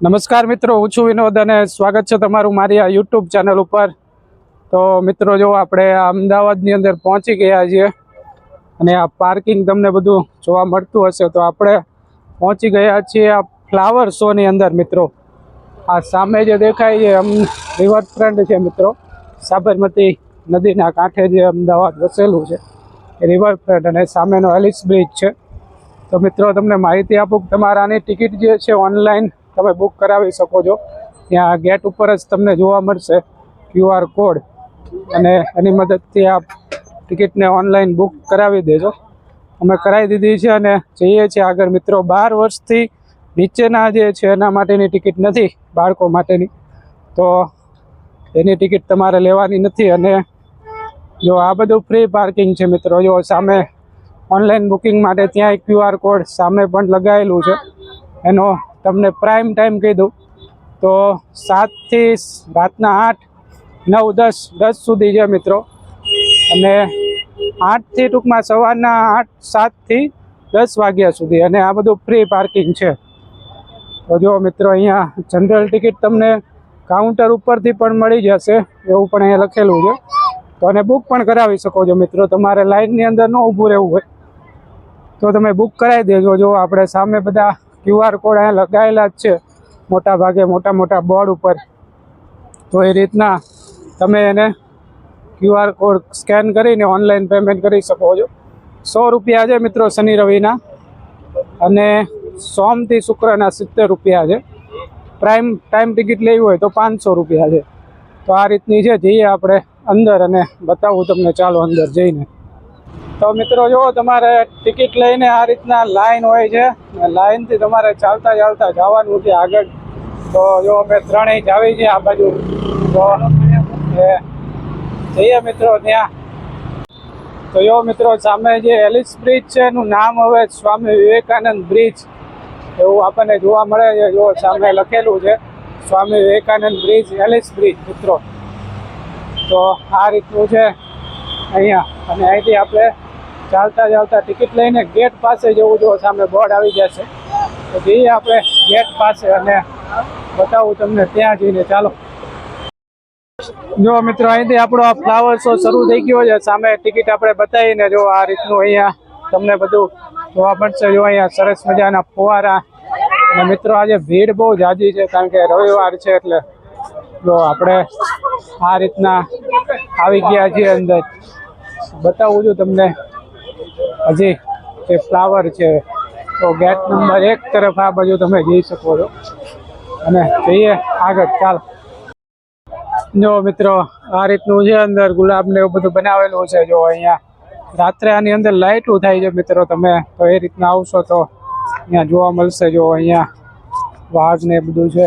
નમસ્કાર મિત્રો, હું છું વિનોદ અને સ્વાગત છે તમારું મારી આ યુટ્યુબ ચેનલ ઉપર. તો મિત્રો, જો આપણે અમદાવાદની અંદર પહોંચી ગયા છીએ અને આ પાર્કિંગ તમને બધું જોવા મળતું હશે, તો આપણે પહોંચી ગયા છીએ આ ફ્લાવર શોની અંદર મિત્રો. આ સામે જે દેખાય છે અમ રિવરફ્રન્ટ છે મિત્રો. સાબરમતી નદીના કાંઠે જે અમદાવાદ વસેલું છે, એ રિવરફ્રન્ટ અને સામેનો એલિસ બ્રિજ છે. તો મિત્રો, તમને માહિતી આપું તમારાની ટિકિટ જે છે ઓનલાઈન તમે બુક કરાવી શકો છો. ત્યાં ગેટ ઉપર જ તમને જોવા મળશે ક્યુઆર કોડ અને એની મદદથી આપ ટિકિટને ઓનલાઈન બુક કરાવી દેજો. અમે કરાવી દીધી છે અને જઈએ છીએ આગળ. મિત્રો, બાર વર્ષથી નીચેના જે છે, એના માટેની ટિકિટ નથી, બાળકો માટેની. તો એની ટિકિટ તમારે લેવાની નથી અને જો આ બધું ફ્રી પાર્કિંગ છે મિત્રો, જો સામે ઓનલાઈન બુકિંગ માટે ત્યાં એક ક્યુઆર કોડ સામે પણ લગાવેલું છે. એનો તમને પ્રાઇમ ટાઈમ કીધું તો સાતથી રાતના આઠ, નવ, દસ દસ સુધી છે મિત્રો. અને આઠથી ટૂંકમાં સવારના આઠ, સાતથી દસ વાગ્યા સુધી. અને આ બધું ફ્રી પાર્કિંગ છે. તો જો મિત્રો અહીંયા જનરલ ટિકિટ તમને કાઉન્ટર ઉપરથી પણ મળી જશે, એવું પણ અહીંયા લખેલું છે. તો અને બુક પણ કરાવી શકો છો મિત્રો. તમારે લાઇનની અંદર ન ઊભું રહેવું હોય. તો તમે બુક કરાવી દેજો. જો આપણે સામે બધા ક્યુઆર કોડ અહીંયા લગાવેલા જ છે. મોટા ભાગે મોટા મોટા બોર્ડ ઉપર. તો એ રીતના તમે એને ક્યુઆર કોડ સ્કેન કરીને ઓનલાઈન પેમેન્ટ કરી શકો છો. સો રૂપિયા છે મિત્રો શનિ રવિના. અને સોમથી શુક્રના સિત્તેર રૂપિયા છે. પ્રાઇમ ટાઈમ ટિકિટ લેવી હોય તો પાંચસો રૂપિયા છે. તો આ રીતની છે જઈએ આપણે અંદર અને બતાવું તમને. ચાલો અંદર જઈને. તો મિત્રો જો તમારે ટિકિટ લઈને આ રીતના લાઈન હોય છે. લાઈનથી તમારે ચાલતા ચાલતા જવાનું છે આગળ. તો જો અમે ત્રણેય જ આવી છીએ આ બાજુ તો જઈએ મિત્રો ત્યાં. તો જો મિત્રો, સામે જે એલિસ બ્રિજ છે, એનું નામ હવે સ્વામી વિવેકાનંદ બ્રિજ એવું આપણને જોવા મળે છે, જો સામે લખેલું છે. Swami Vivekananda bridge Ellis bridge મિત્રો. તો આ રીતનું છે અહીંયા. અને અહીંથી આપણે ચાલતા ચાલતા ટિકિટ લઈને ગેટ પાસે જવું જો સામે બોર્ડ આવી જશે. તો જઈએ આપણે ગેટ પાસે અને બતાવું તમને ત્યાં જઈને. ચાલો. જો મિત્રો, અહીંથી આપણો આ ફ્લાવર શો શરૂ થઈ ગયો છે. સામે ટિકિટ આપણે બતાવીને જો આ રીતનું અહીંયા તમને બધું જોવા મળશે. જો અહીંયા સરસ મજાના ફુવારા. અને મિત્રો, આજે ભીડ બહુ જાજી છે, કારણ કે રવિવાર છે એટલે જો આપણે આ રીતના આવી ગયા છીએ અંદર. બતાવું છું તમને. હજી જે ફ્લાવર છે, તો ગેટ નંબર એક તરફ આ બાજુ તમે જઈ શકો છો. અને જઈએ આગળ, ચાલો. જો મિત્રો, આ રીતનું છે અંદર ગુલાબ ને એવું બધું બનાવેલું છે, જો અહીંયા રાત્રે આની અંદર લાઇટું થાય છે મિત્રો, તમે તો એ રીતના આવશો તો અહીંયા જોવા મળશે, જો અહીંયા વાઘ ને બધું છે.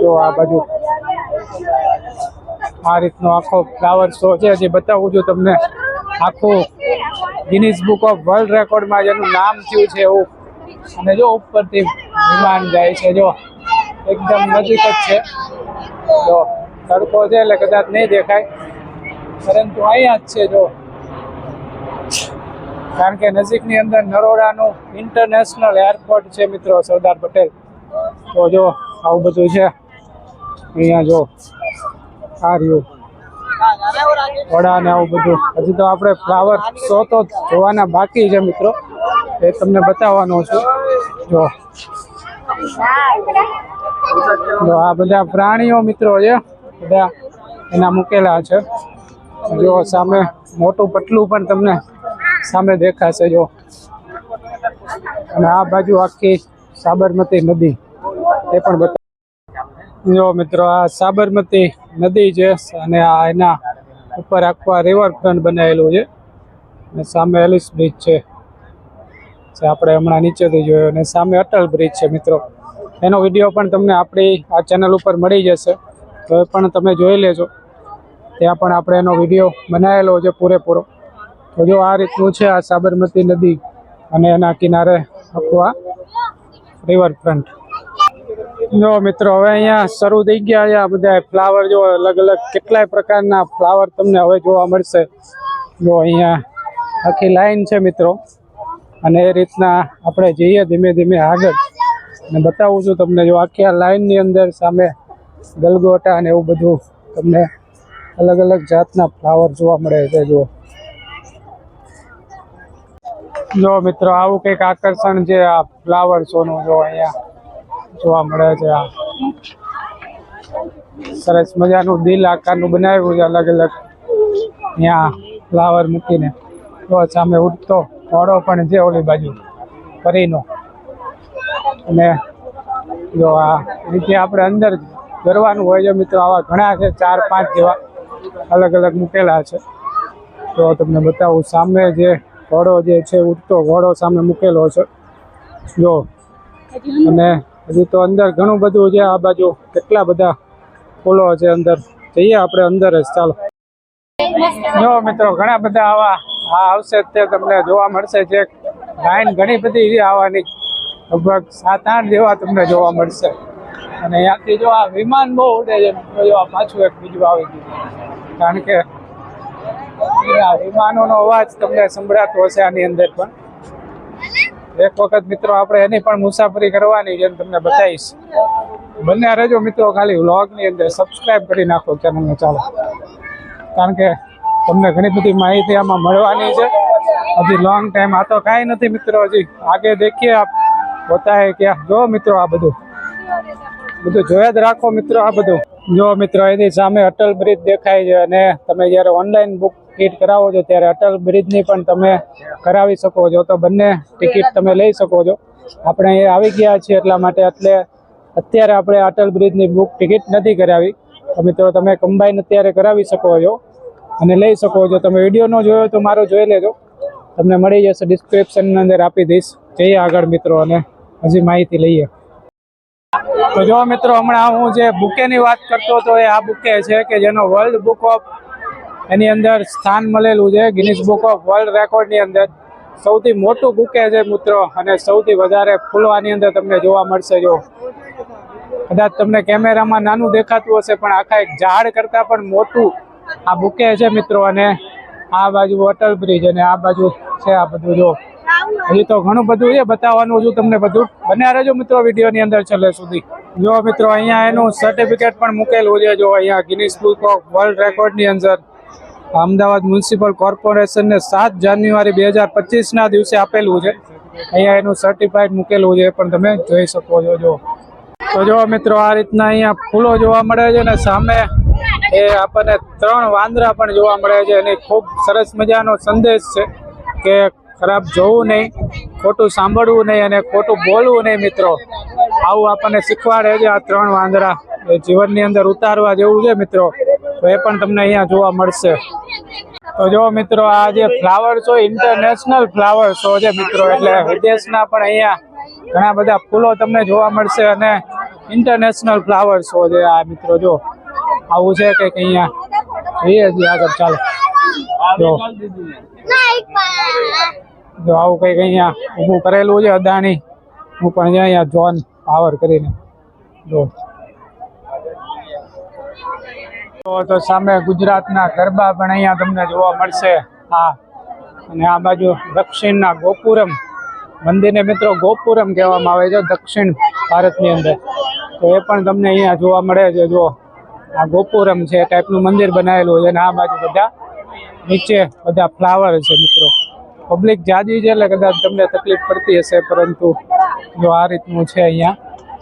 જો આ બાજુ આ રીતનો આખો ફ્લાવર શો છે જે બતાવું છું તમને. આખું ગિનિસ બુક ઓફ વર્લ્ડ રેકોર્ડમાં જેનું નામ થયું છે એવું. અને જો ઉપરથી વિમાન જાય છે, જો એકદમ નજીક જ છે. જો તડકો છે એટલે કદાચ નહીં દેખાય. પરંતુ અહીંયા જ છે, જો. કારણ કે નજીકની અંદર નરોડાનું ઇન્ટરનેશનલ એરપોર્ટ છે, મિત્રો, સરદાર પટેલ. તો જો આવું બધું છે. અહીંયા જો આ રહ્યું. વડા ને આવું બધું. હજી તો આપણે ફ્લાવર શો તો જોવાના બાકી છે મિત્રો. એ તમને બતાવવાનો છું. જો. જો આ બધા પ્રાણીઓ મિત્રો છે. બધા એના મૂકેલા છે. જો સામે મોટું પટલું પણ તમને સામે દેખાશે, જો. અને આ બાજુ આખી સાબરમતી નદી. એ પણ જો મિત્રો, આ સાબરમતી નદી છે અને આ એના ઉપર આખું રિવરફ્રન્ટ બનાવેલું છે. અને સામે એલિસ બ્રિજ છે, જે આપણે હમણાં નીચેથી જોયો. અને સામે અટલ બ્રિજ છે મિત્રો. એનો વીડિયો પણ તમને આપણી આ ચેનલ ઉપર મળી જશે. તો એ પણ તમે જોઈ લેજો. ત્યાં પણ આપણે એનો વીડિયો બનાવેલો છે પૂરેપૂરો. તો જો આ રીતનું છે આ સાબરમતી નદી અને એના કિનારે આખું આ રિવરફ્રન્ટ જો મિત્રો, હવે અહીંયા શરૂ થઈ ગયા છે આ બધા ફ્લાવર જો અલગ અલગ કેટલાય પ્રકારના ફ્લાવર તમને હવે જોવા મળશે. જો અહીંયા આખી લાઈન છે મિત્રો. અને એ રીતના આપણે જઈએ ધીમે ધીમે આગળ. અને બતાવું છું તમને, જો આખી આ લાઈનની અંદર સામે ગલગોટા અને એવું બધું તમને અલગ અલગ જાતના ફ્લાવર જોવા મળે છે જો જો મિત્રો, આવું કંઈક આકર્ષણ છે આ ફ્લાવર શોનું જો અહીંયા. જોવા મળે છે આ. સરસ મજાનું દિલ આકારનું બનાવ્યું છે અલગ અલગ. ત્યાં ફ્લાવર મૂકીને. તો સામે ઉઠતો ઘોડો પણ છે ઓલી બાજુ કરીનો અને જો આ રીતે આપણે અંદર કરવાનું હોય છે, મિત્રો, આવા ઘણા છે, ચાર, પાંચ જેવા અલગ અલગ મૂકેલા છે. તો તમને બતાવું, સામે જે ઘોડો જે છે ઉઠતો ઘોડો સામે મૂકેલો છે. જો, અને હજી તો અંદર ઘણું બધું છે, આ બાજુ કેટલા બધા ફૂલો છે અંદર. જઈએ આપણે અંદર જ, ચાલો. જો મિત્રો, ઘણા બધા આવા આ આવશે તે તમને જોવા મળશે જે લાઈન ઘણી બધી આવવાની, લગભગ સાત, આઠ જેવા તમને જોવા મળશે. અને અહીંયાથી જો આ વિમાન બહુ ઉડે છે આ પાછું એક બીજું આવી ગયું. કારણ કે વિમાનોનો અવાજ તમને સંભળાતો હશે આની અંદર પણ. એક વખત મિત્રો આપણે એની પણ મુસાફરી કરવાની છે તમને બતાવીશ. બંને રહેજો મિત્રો ખાલી વ્લોગની અંદર સબસ્ક્રાઈબ કરી નાખો ચેનલને ચાલો. કારણ કે તમને ઘણી બધી માહિતી આમાં મળવાની છે. હજી લોંગ ટાઈમ આ તો કાંઈ નથી મિત્રો, હજી આગે દેખીએ આપ. હે ક્યાં જો મિત્રો આ બધું. બધું જોયા જ રાખો મિત્રો આ બધું. જો મિત્રો એની સામે અટલ બ્રિજ દેખાય છે અને તમે જ્યારે ઓનલાઈન બુક ટિકિટ કરાવો છો ત્યારે અટલ બ્રિજની પણ તમે કરાવી શકો છો. તો બંને ટિકિટ તમે લઈ શકો છો. આપણે અહીંયા આવી ગયા છીએ એટલા માટે એટલે અત્યારે આપણે અટલ બ્રિજની બુક ટિકિટ નથી કરાવી. મિત્રો, તમે કમ્બાઈન અત્યારે કરાવી શકો છો અને લઈ શકો છો. તમે વીડિયો જોયો તો મારો જોઈ લેજો. તમને મળી જશે ડિસ્ક્રિપ્શનની અંદર આપી દઈશ. જઈએ આગળ મિત્રો અને હજી માહિતી લઈએ. તો જો મિત્રો, હમણાં હું જે બુકેની વાત કરતો હતો એ આ બુકે છે કે જેનો વર્લ્ડ બુક ઓફ એની અંદર સ્થાન મળેલું છે. ગિનિસ બુક ઓફ વર્લ્ડ રેકોર્ડની અંદર. સૌથી મોટું બુકે છે મિત્રો, અને સૌથી વધારે ફૂલવાની અંદર તમને જોવા મળશે જો. કદાચ તમને કેમેરામાં નાનું દેખાતું હશે, પણ આખા એક ઝાડ કરતાં પણ મોટું આ બુકે છે મિત્રો, અને આ બાજુ અટલ બ્રિજ અને આ બાજુ છે આ બધું જો. હજી તો ઘણું બધું છે, બતાવવાનું છું તમને બધું. બન્યા રહેજો મિત્રો વિડીયોની અંદર છેલ્લે સુધી. જો મિત્રો, અહીંયા એનું સર્ટિફિકેટ પણ મૂકેલું છે, જો અહીંયા ગિનિસ બુક ઓફ વર્લ્ડ રેકોર્ડની અંદર. અમદાવાદ મ્યુનિસિપલ કોર્પોરેશનને સાત જાન્યુઆરી બે હજાર પચીસના દિવસે આપેલું છે. અહીંયા એનું સર્ટિફાઈડ મૂકેલું છે, પણ તમે જોઈ શકો છો જો તો જો મિત્રો, આ રીતના અહીંયા ફૂલો જોવા મળે છે ને સામે એ આપણને ત્રણ વાંદરા પણ જોવા મળે છે. અને ખૂબ સરસ મજાનો સંદેશ છે કે ખરાબ જોવું નહીં, ખોટું સાંભળવું નહીં અને ખોટું બોલવું નહીં મિત્રો. આવું આપણને શીખવાડે છે આ ત્રણ વાંદરા. જીવનની અંદર ઉતારવા જેવું છે મિત્રો. તો એ પણ તમને અહીંયા જોવા મળશે. તો જો મિત્રો, આ જે flower show international flower show છે મિત્રો, એટલે વિદેશના પણ અહીંયા ઘણા બધા ફૂલો તમને જોવા મળશે અને ઇન્ટરનેશનલ ફ્લાવર શો છે આ મિત્રો, જો. આવું છે કંઈક અહીંયા. જોઈએ છીએ આગળ, ચાલો. જો. જો આવું કંઈક અહીંયા ઊભું કરેલું છે અદાણી. હું પણ અહીંયા જોન પાવર કરીને. જો. તો સામે ગુજરાતના ગરબા પણ અહીંયા તમને જોવા મળશે. હા. અને આ બાજુ દક્ષિણના ગોપુરમ મંદિરને મિત્રો ગોપુરમ કહેવામાં આવે છે, દક્ષિણ ભારતની અંદર. તો એ પણ તમને અહીંયા જોવા મળે છે જો આ ગોપુરમ છે ટાઈપનું મંદિર બનાવેલું છે અને આ બાજુ બધા નીચે બધા ફ્લાવર છે મિત્રો. પબ્લિક જાજી છે એટલે કદાચ તમને તકલીફ પડતી હશે, પરંતુ જો આ રીતનું છે અહીંયા.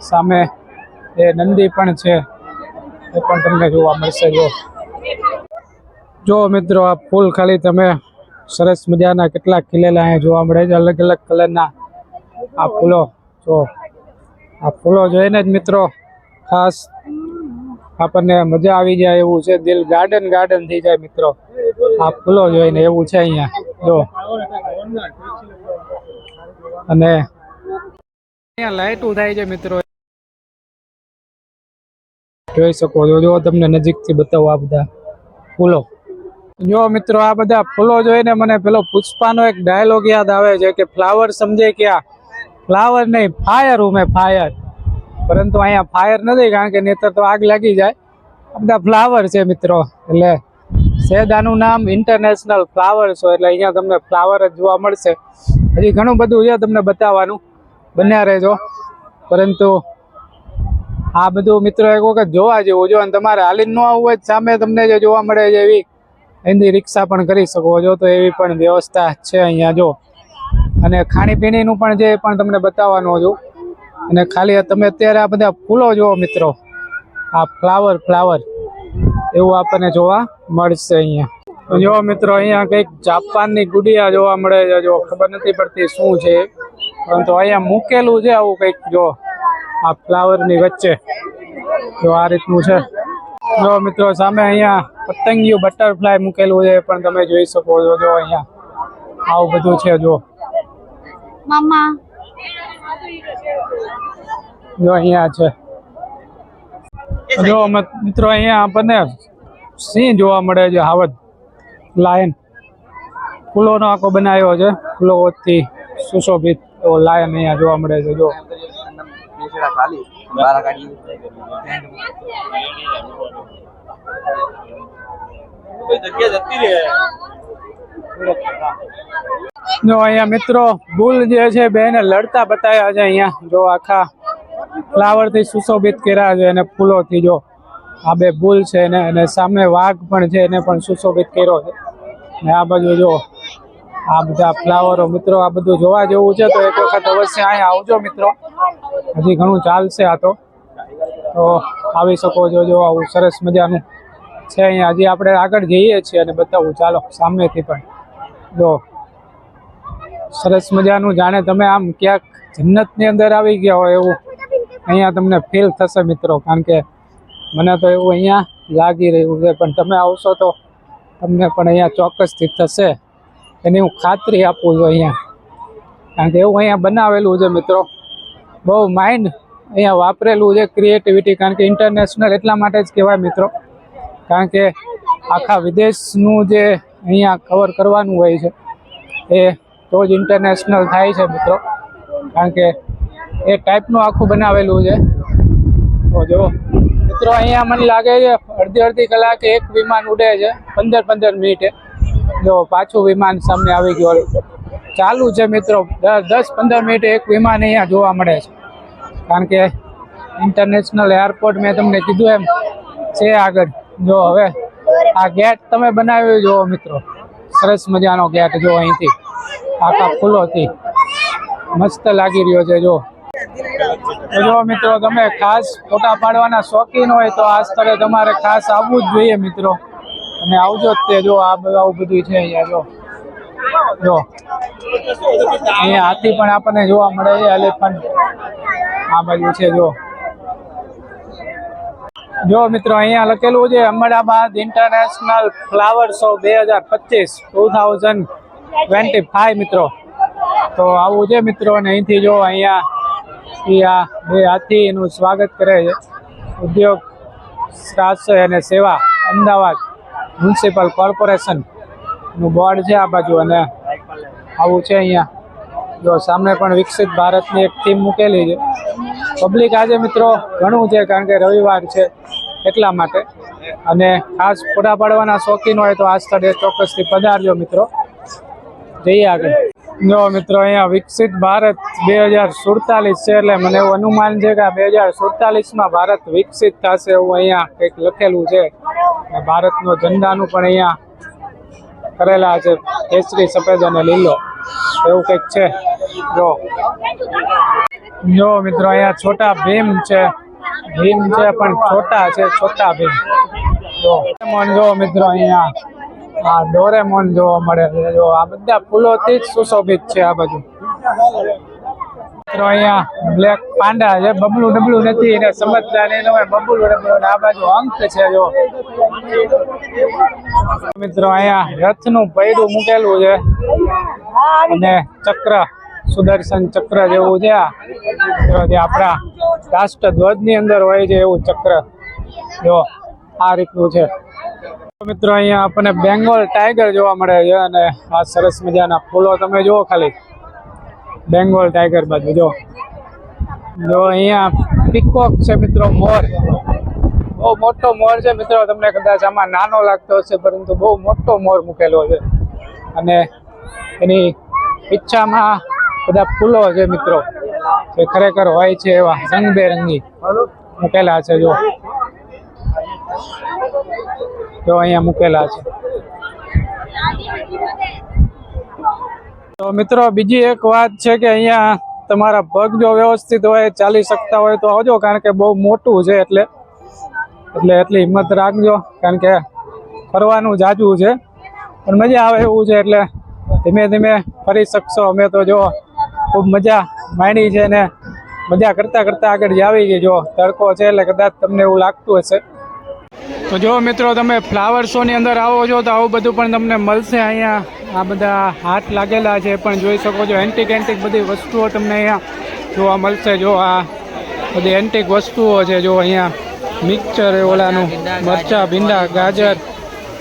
સામે એ નંદી પણ છે. એ પણ તમને જોવા મળશે જો. જો મિત્રો, આ ફૂલ ખાલી તમે સરસ મજાના કેટલાક ખીલેલા અહીંયા જોવા મળે છે. અલગ અલગ કલરના આ ફૂલો. જો, આ ફૂલો જોઈને જ મિત્રો ખાસ આપણને મજા આવી જાય એવું છે. દિલ ગાર્ડન ગાર્ડન થઈ જાય મિત્રો. આ ફૂલો જોઈને એવું છે અહીંયા. જો. અને અહીંયા લાઇટું થાય છે મિત્રો. જોઈ શકો છો. જો તમને નજીકથી બતાવો આ બધા ફૂલો. જો મિત્રો આ બધા ફૂલો જોઈને મને પેલો પુષ્પાનો એક ડાયલોગ યાદ આવે છે કે ફ્લાવર સમજે ક્યાં ફ્લાવર નહીં ફાયર હું મેં ફાયર પરંતુ અહીંયા ફાયર નથી કારણ કે નહીતર તો આગ લાગી જાય. આ બધા ફ્લાવર છે મિત્રો. એટલે સેદાનું નામ ઇન્ટરનેશનલ ફ્લાવર શો એટલે અહીંયા તમને ફ્લાવર જ જોવા મળશે. હજી ઘણું બધું છે તમને બતાવવાનું. બન્યા રહેજો. પરંતુ આ બધું મિત્રો એક વખત જોવા જેવું જો, અને તમારે હાલીને ન આવવું હોય તો સામે તમને જે જોવા મળે છે એવી, એની રિક્ષા પણ કરી શકો છો. તો એવી પણ વ્યવસ્થા છે અહીંયા, જો. અને ખાણીપીણીનું પણ જે પણ તમને બતાવવાનું છું અને ખાલી તમે અત્યારે આ બધા ફૂલો જુઓ મિત્રો. આ ફ્લાવર ફ્લાવર. એવું આપણને જોવા મળશે અહીંયા. જો મિત્રો, અહીંયા કંઈક જાપાનની ગુડિયા જોવા મળે છે, જો. ખબર નથી પડતી શું છે. પરંતુ અહીંયા મૂકેલું છે આવું કંઈક, જો. આ ફ્લાવરની વચ્ચે. જો આ રીતનું છે. જો મિત્રો સામે અહીંયા પતંગિયું બટરફ્લાય મૂકેલું છે પણ તમે જોઈ શકો છો. જો અહીંયા આવું બધું છે જો. જો અહીંયા છે. જો મિત્રો અહીંયા આપણને સિંહ જોવા મળે છે હાવજ. લાયન. ફૂલોનો આખો બનાવ્યો છે ફૂલોથી સુશોભિત એવો લાયન અહીંયા જોવા મળે છે જો. ખાલી, બારા કાઢી જો અહીંયા મિત્રો બુલ જે છે બેને લડતા બતાવ્યા છે અહીંયા. જો આખા ફ્લાવરથી સુશોભિત કર્યા છે અને ફૂલોથી જો આ બે બુલ છે ને, અને સામે વાઘ પણ છે, એને પણ સુશોભિત કર્યો છે. ને આ બાજુ જો આ બધા ફ્લાવરો મિત્રો, આ બધું જોવા જેવું છે તો એક વખત અવશ્ય અહીંયા આવજો મિત્રો. હજી ઘણું ચાલશે આ તો. આવી શકો છો, જો આવું સરસ મજાનું છે અહીંયા. હજી આપણે આગળ જઈએ છીએ અને બતાવું. ચાલો, સામેથી પણ. જો, સરસ મજાનું જાણે તમે આમ ક્યાંક જન્નતની અંદર આવી ગયા હોય એવું અહીંયા તમને ફીલ થશે મિત્રો. કારણ કે મને તો એવું અહીંયા લાગી રહ્યું છે. પણ તમે આવશો તો તમને પણ અહીંયા ચોક્કસથી થશે. એની હું ખાતરી આપું છું અહીંયા. કારણ કે એવું અહીંયા બનાવેલું છે મિત્રો. બહુ માઇન્ડ અહીંયા વાપરેલું છે ક્રિએટિવિટી કારણ કે ઇન્ટરનેશનલ એટલા માટે જ કહેવાય મિત્રો. કારણ કે આખા વિદેશનું જે અહીંયા કવર કરવાનું હોય છે, એ તો જ ઇન્ટરનેશનલ થાય છે મિત્રો. કારણ કે એ ટાઈપનું આખું બનાવેલું છે. તો જો, મિત્રો અહીંયા મને લાગે છે અડધી અડધી કલાકે એક વિમાન ઉડે છે, પંદર પંદર મિનિટે. જો પાછું વિમાન સામે આવી ગયું ચાલુ છે મિત્રો. દસ પંદર મિનિટે એક વિમાન અહીંયા જોવા મળે છે. કારણ કે ઇન્ટરનેશનલ એરપોર્ટ મેં તમને કીધું એમ. છે આગળ. જો હવે આ ગેટ તમે બનાવ્યો જુઓ મિત્રો. સરસ મજાનો ગેટ જો અહીંથી. આખા ફૂલોથી. મસ્ત લાગી રહ્યો છે, જો. જો મિત્રો, તમે ખાસ ફોટા પાડવાના શોખીન હોય તો આ સ્થળે તમારે ખાસ આવવું જ જોઈએ મિત્રો. અને આવજો જ તે, જો આ બધું બધું છે અહીંયા, જો. જો. અહીંયા હાથી પણ આપણને જોવા મળે છે એલિફન્ટ આ બાજુ છે, જો. જો મિત્રો, અહીંયા લખેલું છે, અમદાવાદ ઇન્ટરનેશનલ ફ્લાવર શો બે હજાર પચીસ ટુ થાઉઝન્ડ ટ્વેન્ટી ફાઈવ મિત્રો. તો આવું છે મિત્રો, અને અહીંથી જો અહીંયા આ બે હાથી એનું સ્વાગત કરે છે. ઉદ્યોગ, સ્વાસ્થ્ય અને સેવા, અમદાવાદ મ્યુનિસિપલ કોર્પોરેશન. નું બોર્ડ છે આ બાજુ અને આવું છે અહીંયા. જો સામે પણ વિકસિત ભારતની એક થીમ મૂકેલી છે. પબ્લિક આજે મિત્રો ઘણું છે કારણ કે રવિવાર છે એટલા માટે. અને ખાસ ફોટા પાડવાના શોખીન હોય તો આ સ્થળે ચોક્કસથી પધારજો મિત્રો. જઈએ આગળ. જો મિત્રો અહીંયા વિકસિત ભારત બે હજાર સુડતાલીસ છે એટલે મને એવું અનુમાન છે કે બે હજાર સુડતાલીસમાં ભારત વિકસિત થશે એવું અહીંયા કંઈક લખેલું છે. ભારતનો ઝંડાનું પણ અહીંયા કરેલા છે. કેસરી સફેદ અને લીલો. એવું કંઈક છે? જો. જો મિત્રો, અહીંયા છોટા ભીમ છે. ભીમ છે પણ છોટા છે, છોટા ભીમ. જો. ડોરેમોન જો મિત્રો અહીંયા. આ ડોરેમોન જોવા મળે છે. જો, આ બધા ફૂલોથી જ સુશોભિત છે આ બાજુ. મિત્રો અહીંયા બ્લેક પાંડા છે. બબલું ડબલું નથી એને સમજદાર એનો હોય બબલું ડબલું આ બાજુ અંક છે જો. મિત્રો અહીંયા રથનું પૈડું મૂકેલું છે. અને ચક્ર, સુદર્શન ચક્ર જેવું છે જો આપણા રાષ્ટ્રધ્વજની અંદર હોય છે એવું ચક્ર. જો, આ રીતનું છે. મિત્રો, અહીંયા આપણને બેંગોલ ટાઈગર જોવા મળે છે અને આ સરસ મજાના ફૂલો તમે જુઓ ખાલી. બેંગોલ ટાઈગર બાજુ. જો જો અહીંયા પીકોક છે મિત્રો, મોર. બહુ મોટો મોર છે મિત્રો, તમને કદાચ આમાં નાનો લાગતો હશે, પરંતુ બહુ મોટો મોર મૂકેલો છે. અને એની પીછામાં બધા ફૂલો છે મિત્રો. એ ખરેખર હોય છે એવા રંગબેરંગી મૂકેલા છે, જો. જો અહીંયા મૂકેલા છે. તો મિત્રો, બીજી એક વાત છે કે અહીંયા તમારા પગ જો વ્યવસ્થિત હોય, ચાલી શકતા હોય તો આવજો, કારણ કે બહુ મોટું છે એટલે. એટલે એટલી હિંમત રાખજો, કારણ કે ફરવાનું જાજુ છે. પણ મજા આવે એવું છે એટલે ધીમે ધીમે ફરી શકશો. અમે તો જો ખૂબ મજા માંડી છે ને મજા કરતા કરતા આગળ જાવી ગઈ જો તડકો છે એટલે કદાચ તમને એવું લાગતું હશે. તો જો મિત્રો, તમે ફ્લાવર શોની અંદર આવો છો તો આવું બધું પણ તમને મળશે અહીંયા. આ બધા હાથ લાગેલા છે, પણ જોઈ શકો છો એન્ટિક એન્ટિક બધી વસ્તુઓ તમને અહીંયા જોવા મળશે. જો આ બધી એન્ટિક વસ્તુઓ છે, જો અહીંયા મિક્સર ઓલાનું, મરચા, ભીંડા, ગાજર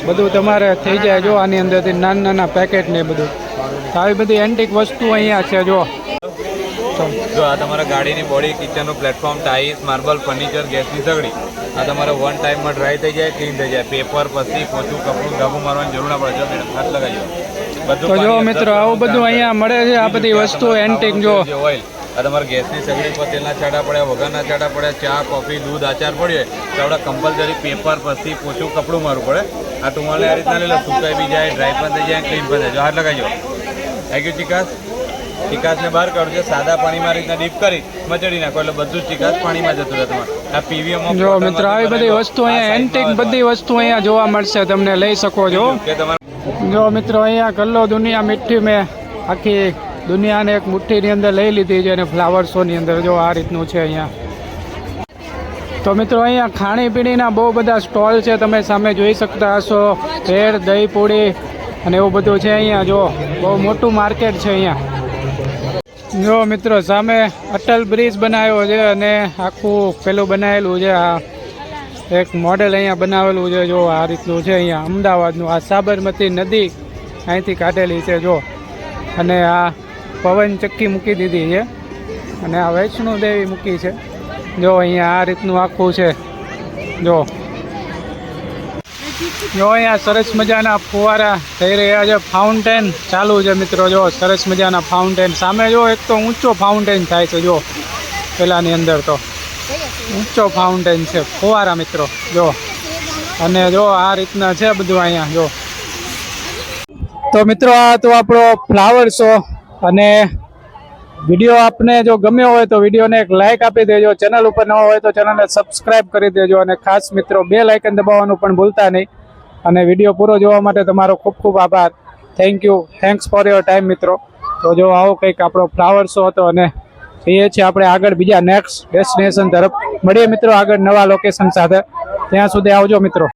બધું તમારે થઈ જાય જો આની અંદરથી નાના નાના પેકેટ ને બધું. આવી બધી એન્ટિક વસ્તુ અહીંયા છે, જો. જો આ તમારા ગાડીની બોડી કિચનનું પ્લેટફોર્મ ટાઈલ્સ માર્બલ ફર્નિચર ગેસની સગડી. આ તમારે વન ટાઈમમાં ડ્રાય થઈ જાય ક્લીન થઈ જાય. પેપર પછી પોચું કપડું, ધાબુ મારવાની જરૂર ના પડે. જો મેડમ, હાથ લગાવી તો જો મિત્રો આવું બધું અહીંયા મળે છે આ બધી વસ્તુ એન્ટિક જો. ઓઇલ આ તમારે ગેસની સગડી પર તેલના છાંટા પડ્યા વગરના છાંટા પડ્યા ચા કોફી દૂધ આચાર પડ્યો તો આપણે કમ્પલસરી પેપર પછી પોચું કપડું મારવું પડે. આ ટુમાલે આ રીતના લઈ લો સુકાઈ બી જાય ડ્રાય પણ થઈ જાય ક્લીન પણ થઈ જાય. હાથ લગાવજો થઈ ગયું ચિકાસ? ચિકાસને બહાર કાઢજો સાદા પાણીમાં રીતના ડીપ કરી મચડી નાખો એટલે બધું ચિકાસ પાણીમાં જતું રહે તમારે. આ પીવીએમ જો મિત્રો આવી બધી વસ્તુ અહીંયા એન્ટિક બધી વસ્તુ અહીંયા જોવા મળશે તમને લઈ શકો છો. કે તમારે જો મિત્રો, અહીંયા ગલ્લો દુનિયા મીઠી મેં આખી દુનિયાને એક મુઠ્ઠીની અંદર લઈ લીધી છે અને ફ્લાવર શોની અંદર જો આ રીતનું છે અહીંયા. તો મિત્રો, અહીંયા ખાણીપીણીના બહુ બધા સ્ટોલ છે, તમે સામે જોઈ શકતા હશો. ભેળ દહીં પૂડી અને એવું બધું છે અહીંયા, જો. બહુ મોટું માર્કેટ છે અહીંયા. જો મિત્રો, સામે અટલ બ્રિજ બનાવ્યો છે અને આખું પેલું બનાવેલું છે આ એક મોડેલ અહીંયા બનાવેલું છે, જો આ રીતનું છે અહીંયા, અમદાવાદનું, આ સાબરમતી નદી અહીંથી કાઢેલી છે, જો. અને આ પવન ચક્કી મૂકી દીધી છે. અને આ વૈષ્ણો દેવી મૂકી છે. જો અહીંયા આ રીતનું આખું છે. જો. જો અહીંયા સરસ મજાના ફુવારા થઈ રહ્યા છે. ફાઉન્ટેન ચાલુ છે મિત્રો, જો. સરસ મજાના ફાઉન્ટેન સામે જો એક તો ઊંચો ફાઉન્ટેન થાય છે, જો. પેલાની અંદર તો. ઊંચો ફાઉન્ટેન છે. ફુવારા મિત્રો, જો. અને જો આ રીતના છે બધું અહીંયા, જો. તો મિત્રો, આ તો આપણો ફ્લાવર શો અને વીડિયો આપને જો ગમ્યો હોય તો વિડીયોને એક લાઇક આપી દેજો. ચેનલ ઉપર નવો હોય તો ચેનલને સબસ્ક્રાઈબ કરી દેજો. અને ખાસ મિત્રો, બે લાઇકન દબાવવાનું પણ ભૂલતા નહીં. અને વીડિયો પૂરો જોવા માટે તમારો ખૂબ ખૂબ આભાર. Thank you thanks for your time મિત્રો. તો જો આવો કંઈક આપણો ફ્લાવર શો હતો અને જઈએ છે આપણે આગળ બીજા નેક્સ્ટ ડેસ્ટિનેશન તરફ. મળીએ મિત્રો આગળ નવા લોકેશન સાથે. ત્યાં સુધી આવજો મિત્રો.